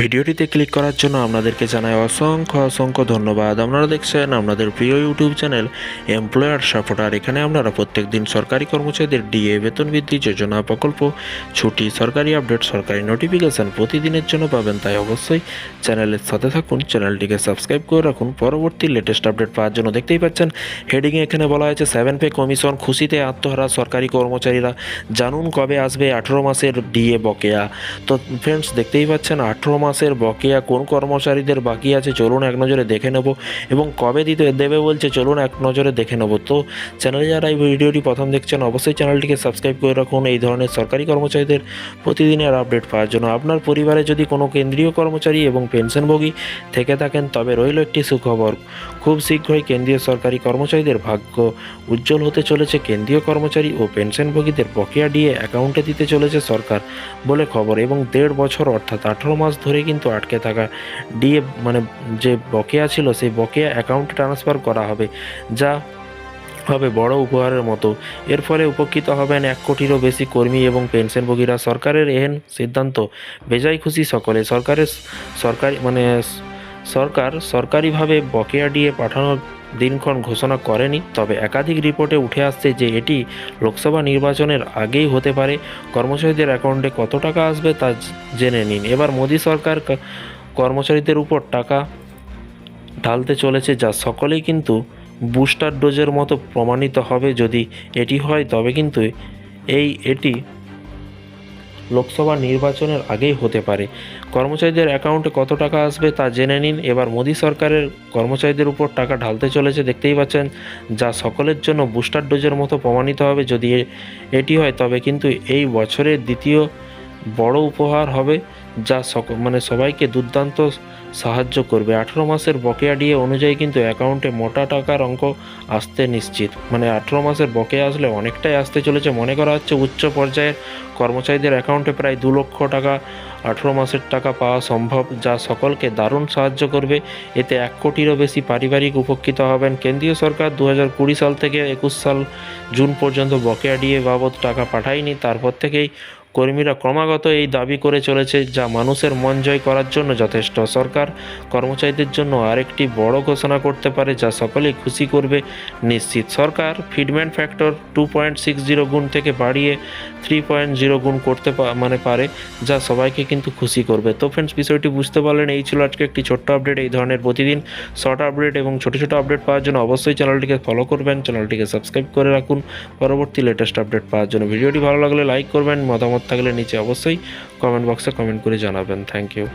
ভিডিওটিতে ক্লিক করার জন্য আপনাদেরকে জানাই অসংখ্য অসংখ্য ধন্যবাদ। আপনারা দেখছেন আপনাদের প্রিয় ইউটিউব চ্যানেল এমপ্লয়ার সাপোর্টার এখানে আপনারা প্রত্যেক দিন সরকারি কর্মচারীদের ডিএ বেতন বৃদ্ধি, যোজনা প্রকল্প, ছুটি, সরকারি আপডেট, সরকারি নোটিফিকেশন প্রতিদিনের জন্য পাবেন। তাই অবশ্যই চ্যানেলের সাথে থাকুন, চ্যানেলটিকে সাবস্ক্রাইব করে রাখুন। পরবর্তী লেটেস্ট আপডেট পাওয়ার জন্য দেখতেই পাচ্ছেন হেডিংয়ে এখানে বলা হয়েছে সেভেন পে কমিশন খুশিতে আত্মহারা সরকারি কর্মচারীরা। জানুন কবে আসবে, আঠেরো মাসের ডিএ বকেয়া। তো ফ্রেন্ডস দেখতেই পাচ্ছেন, আঠেরো মাসের বকেয়া কোন কর্মচারীদের বাকি আছে চলুন এক নজরে দেখে নেব এবং কবে দিতে দেবে বলছে চলুন এক নজরে দেখে নেব। তো চ্যানেলে যারা এই ভিডিওটি প্রথম দেখছেন, অবশ্যই চ্যানেলটিকে সাবস্ক্রাইব করে রাখুন। এই ধরনের সরকারি কর্মচারীদের প্রতিদিনের আপডেট পাওয়ার জন্য। আপনার পরিবারে যদি কোনো কেন্দ্রীয় কর্মচারী এবং পেনশনভোগী থেকে থাকেন, তবে রইল একটি সুখবর। খুব শীঘ্রই কেন্দ্রীয় সরকারি কর্মচারীদের ভাগ্য উজ্জ্বল হতে চলেছে। কেন্দ্রীয় কর্মচারী ও পেনশনভোগীদের বকেয়া ডিএ অ্যাকাউন্টে দিতে চলেছে সরকার বলে খবর এবং দেড় বছর অর্থাৎ আঠেরো মাস ধরে কিন্তু আটকে থাকা। ডিএ মানে যে বকেয়া ছিল, সেই বকেয়া অ্যাকাউন্টে ট্রান্সফার করা হবে, যা হবে বড় উপহারের মতো। এর ফলে উপকৃত হবেন এক কোটিরও বেশি কর্মী এবং পেনশনভোগীরা। সরকারের এহেন সিদ্ধান্ত বেজায় খুশি সকলে। সরকারের সরকারি মানে সরকার সরকারিভাবে বকেয়া ডিএ পাঠানোর দিনক্ষণ ঘোষণা করেনি, তবে একাধিক রিপোর্টে উঠে আসছে যে এটি লোকসভা নির্বাচনের আগেই হতে পারে। কর্মচারীদের অ্যাকাউন্টে কত টাকা আসবে তা জেনে নিন। এবার মোদী সরকার কর্মচারীদের উপর টাকা ঢালতে চলেছে, যা সকলেই কিন্তু বুস্টার ডোজের মতো প্রমাণিত হবে। যদি এটি হয়, তবে কিন্তু এই এটি লোকসভা নির্বাচনের আগেই হতে পারে। কর্মচারীদের অ্যাকাউন্টে কত টাকা আসবে তা জেনে নিন। এবার মোদী সরকারের কর্মচারীদের উপর টাকা ঢালতে চলেছে দেখতেই পাচ্ছেন, যা সকলের জন্য বুস্টার ডোজের মতো প্রমাণিত হবে। যদি এটি হয়, তবে কিন্তু এই বছরের দ্বিতীয় বড় উপহার হবে যা সক মানে সবাইকে দুর্দান্ত সাহায্য করবে। আঠেরো মাসের বকেয়া ডিএ অনুযায়ী কিন্তু অ্যাকাউন্টে মোটা টাকার অঙ্ক আসতে নিশ্চিত। মানে আঠেরো মাসের বকেয়া আসলে অনেকটাই আসতে চলেছে। মনে করা হচ্ছে উচ্চ পর্যায়ের কর্মচারীদের অ্যাকাউন্টে প্রায় দু লক্ষ টাকা আঠেরো মাসের টাকা পাওয়া সম্ভব, যা সকলকে দারুণ সাহায্য করবে। এতে এক কোটিরও বেশি পারিবারিক উপকৃত হবেন কেন্দ্রীয় সরকার। দু হাজার কুড়ি সাল থেকে একুশ সাল জুন পর্যন্ত বকেয়া ডিএ বাবদ টাকা পাঠায়নি। তারপর থেকেই কর্মীরা ক্রমাগত এই দাবি করে চলেছে যা মানুষের মন জয় করার জন্য যথেষ্ট। সরকার কর্মচারীদের জন্য আরেকটি বড় ঘোষণা করতে পারে যা সকলেই খুশি করবে নিশ্চিত। সরকার fitment factor two point six zero গুণ থেকে বাড়িয়ে থ্রি পয়েন্ট জিরো গুণ করতে মানে পারে, যা সবাইকে কিন্তু খুশি করবে। তো ফ্রেন্ডস বিষয়টি বুঝতে পারলেন, এই ছিল আজকে একটি ছোট্ট আপডেট এই ধরনের প্রতিদিন শর্ট আপডেট এবং ছোটো ছোটো আপডেট পাওয়ার জন্য অবশ্যই চ্যানেলটিকে ফলো করবেন চ্যানেলটিকে সাবস্ক্রাইব করে রাখুন। পরবর্তী লেটেস্ট আপডেট পাওয়ার জন্য। ভিডিওটি ভালো লাগলে লাইক করবেন, মতামত থাকলে নিচে অবশ্যই কমেন্ট বক্সে কমেন্ট করে জানাবেন। Thank you